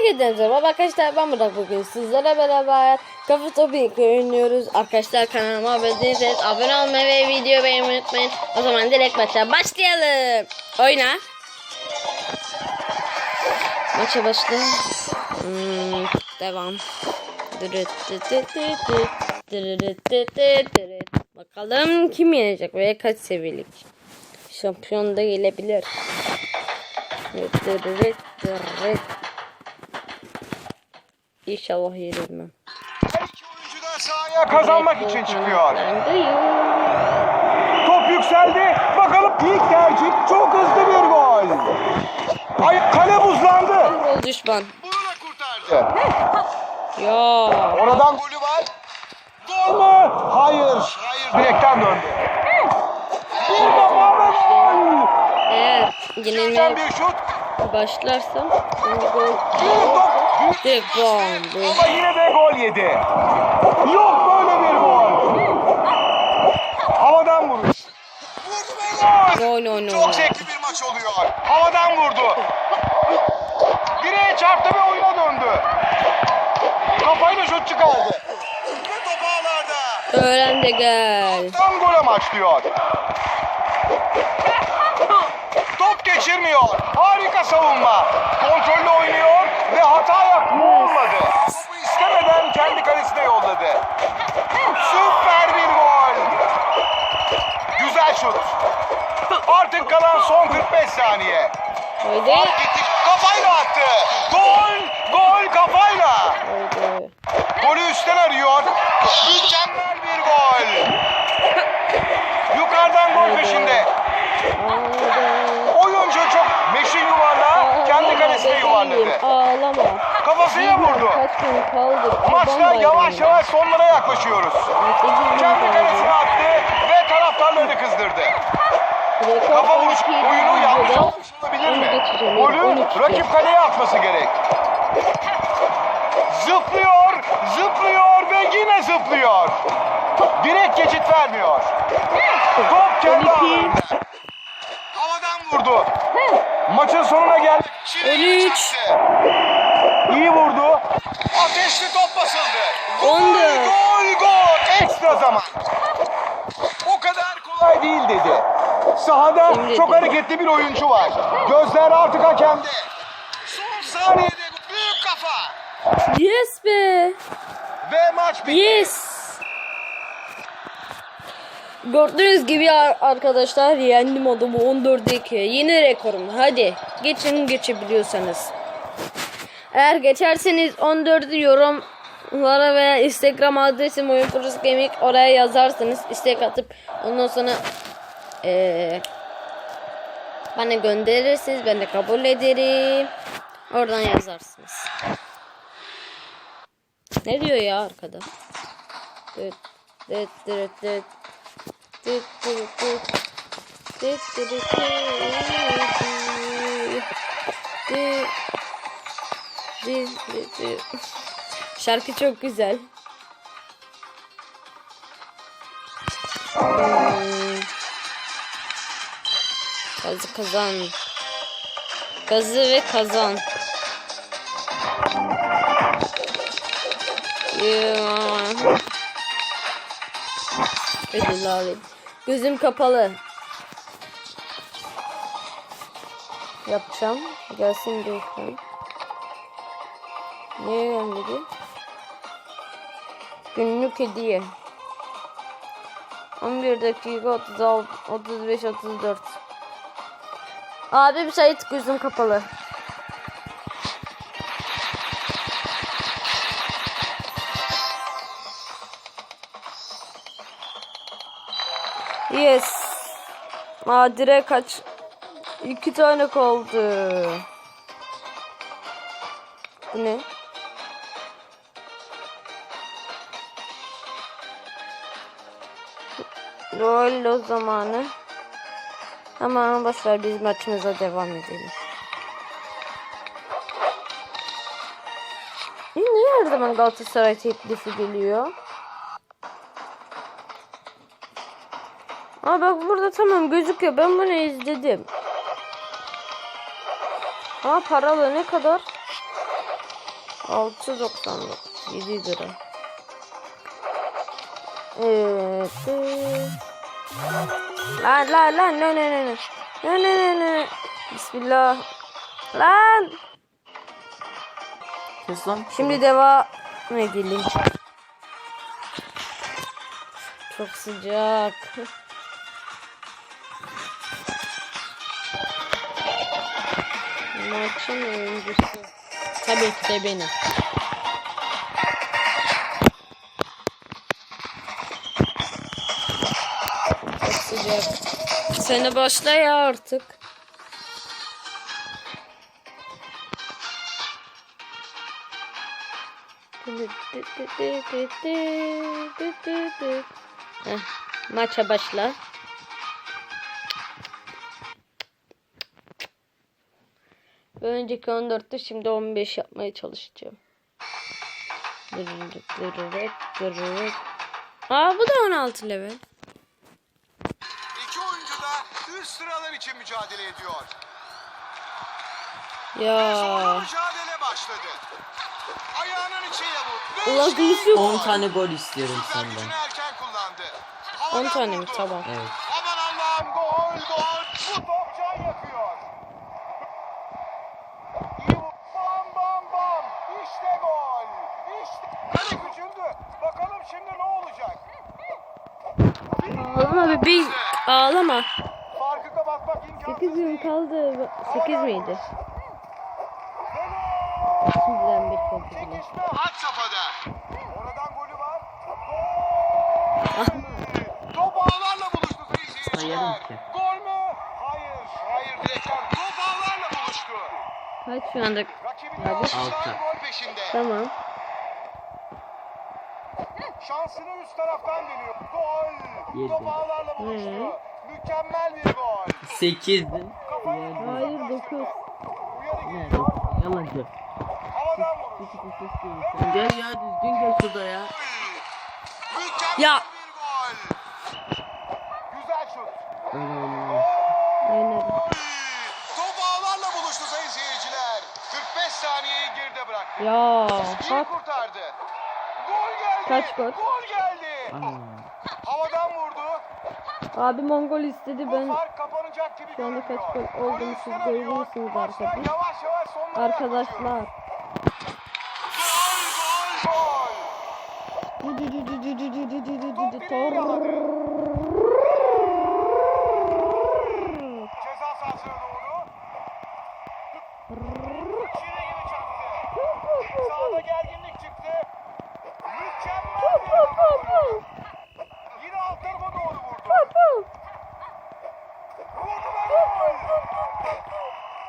Herkese merhaba arkadaşlar ben Burak bugün sizlere beraber Kafa Topik oynuyoruz. Arkadaşlar kanalıma abone değilseniz abone olmayı ve video beğenmeyi unutmayın. O zaman direkt maça başlayalım. Oyna. Maça başla. Hmm, devam. Bakalım kim yenecek ve kaç seviyelik. Şampiyon da gelebilir. Dırıt. İnşallah yenilmem. Her iki oyuncu da sahaya kazanmak için çıkıyor. Top yükseldi. Bakalım ilk tercih çok hızlı bir gol. Ay kale buzlandı. Gol düşman. Bunu da kurtardı. Ya. Oradan golü var. Gol mü? Hayır. Hayır. Direkten döndü. Bir defa ve gol. Eğer Yenilmeye... yenilmeye bir şut. başlarsam gol. Bir top. Büyük Direkt bomb. Ama yine de gol yedi. Yok böyle bir gol. Havadan vuruş. Vurdu ve gol. Gol oynuyor. Çok zevkli bir maç oluyor. Havadan vurdu. Direğe çarptı ve oyuna döndü. Kafayla şut çıkardı. Ve top ağlarda. Öğren de gel. Tam gol amaçlıyor. Top geçirmiyor. Harika savunma. Kontrollü oynuyor ve hata yapma olmadı. Topu istemeden kendi kalesine yolladı. Süper bir gol. Güzel şut. Artık kalan son 45 saniye. Haydi. Kafayla attı. Gol kafayla. Haydi. Golü üstten arıyor. Mükemmel bir gol. Yukarıdan gol peşinde. Haydi. Oyuncu çok meşin yuvarlağı kendi kalesine yuvarladı. Ağlama. Kafasıyla gün kaldı? Maçta yavaş yavaş sonlara yaklaşıyoruz. Kendi kalesine attı ve taraftarlarını kızdırdı. Kafa vuruş 12 oyunu yanlış olabilir mi? Golü 13 rakip kaleye atması gerek. Zıplıyor, zıplıyor ve yine zıplıyor. Direkt geçit vermiyor. Top kendi 12. ağlarında. Havadan vurdu. Maçın sonuna geldi. Şirin 13. İyi vurdu. Ateşli top basıldı. Gol, 14. gol, gol. Ekstra zaman. O kadar kolay değil dedi. Sahada çok hareketli bir oyuncu var. Gözler artık hakemde. Son saniyede büyük kafa. Yes be. Ve maç bitti. Yes. Gördüğünüz gibi ar- arkadaşlar yendim adamı 14'e 2. Yeni rekorum. Hadi geçin geçebiliyorsanız. Eğer geçerseniz 14'ü yorumlara veya Instagram adresim oyun Burası Gaming oraya yazarsınız. istek atıp ondan sonra eee bana gönderirsiniz. Ben de kabul ederim. Oradan yazarsınız. Ne diyor ya arkada? Şarkı çok güzel. Hmm. Gazı kazan. Gazı ve kazan. Ödül alayım. Gözüm kapalı. Yapacağım. Gelsin diyorsun. Niye gelmedi? Günlük hediye. 11 dakika 36 35 34. Abi bir şey gözüm kapalı. Yes. Aa direkt kaç? İki tane kaldı. Bu ne? Duello zamanı. Ama başlar biz maçımıza devam edelim. Niye her zaman Galatasaray teklifi geliyor? Aa bak burada tamam gözüküyor. Ben bunu izledim. Aa paralı ne kadar? 6.99 7 lira. Lan lan lan ne ne ne ne. Ne ne ne ne. Bismillah. Lan. Kes lan. Şimdi devam edelim. Çok sıcak. Maçın öncüsü. Tabii ki de benim. Seni başla ya artık. Heh, maça başla. Önceki 14'te şimdi 15 yapmaya çalışacağım. Aa bu da 16 level. sıralar için mücadele ediyor. Ya. Mücadele başladı. Ayağının içiyle vurdu. Ula gülüsü. 10 tane gol istiyorum Süper senden. erken kullandı. 10 tane mi? vurdu. Tamam. Evet. Aman Allah'ım gol gol. Bu top can yakıyor. Bam bam bam. İşte gol. İşte. Kale gücündü. Bakalım şimdi ne olacak. Oğlum abi bir ağlama. 8 gün kaldı. 8 miydi? Şimdiden bir korku bile. At safhada. Oradan golü var. Gol! Top ağlarla buluştu seyirciler. Gol mü? Hayır. Hayır direkler. Top ağlarla buluştu. Kaç şu anda? Abi. 6. Tamam. Şansını üst taraftan deniyor. Gol. Top ağlarla buluştu. Hı -hı. Mükemmel bir gol. 8. Hayır 9. Ne? Yalancı. Havadan. Gel ya düzgün gel şurada ya. Mükemmel ya. Güzel şut. Öyle Top ağlarla buluştu sayın seyirciler. 45 saniyeyi geride bıraktı. Ya. Bak. kurtardı. Gol geldi. Kaç gol? Gol geldi. Aa. Abi Mongol istedi ben şu anda kaç gol olduğunu siz görüyorsunuz arkadaşlar. Arkadaşlar. Sağda gerginlik çıktı. Mükemmel bir bu.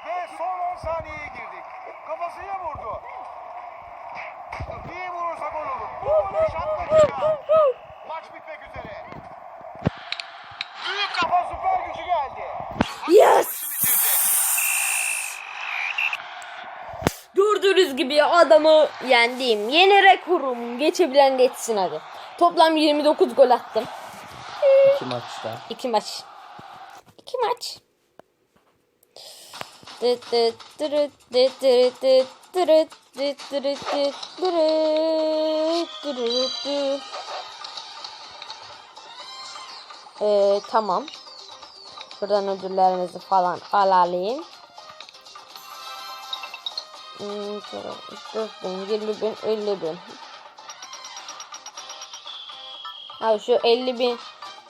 Ve son 10 saniyeye girdik. Kafasıyla vurdu. İyi vurursa gol olur. Bu golü şatla Maç bitmek üzere. Büyük kafa süper gücü geldi. Yes! Gördüğünüz gibi adamı yendiğim yeni rekorum geçebilen geçsin hadi. Toplam 29 gol attım. İki maçta. İki maç. İki maç. Ee, tamam. Buradan ödüllerimizi falan alalım. Dört bin, yirmi bin, elli bin. Abi şu elli bin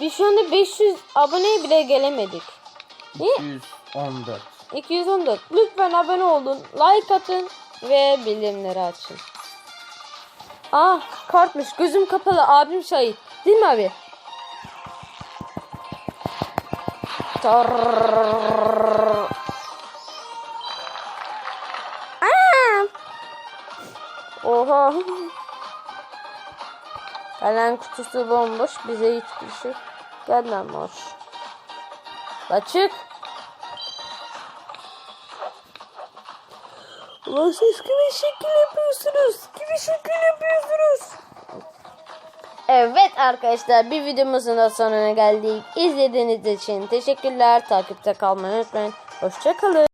biz şu anda 500 aboneye bile gelemedik. 214. 214. Lütfen abone olun, like atın ve bildirimleri açın. Ah kartmış gözüm kapalı abim şahit. Değil mi abi? Tarrrr. Oha. Kalan kutusu bomboş. Bize hiçbir şey gelmemiş. Açık. Ulan siz kime şekil yapıyorsunuz? Kime şekil yapıyorsunuz? Evet arkadaşlar bir videomuzun da sonuna geldik. İzlediğiniz için teşekkürler. Takipte kalmayı unutmayın. Hoşçakalın.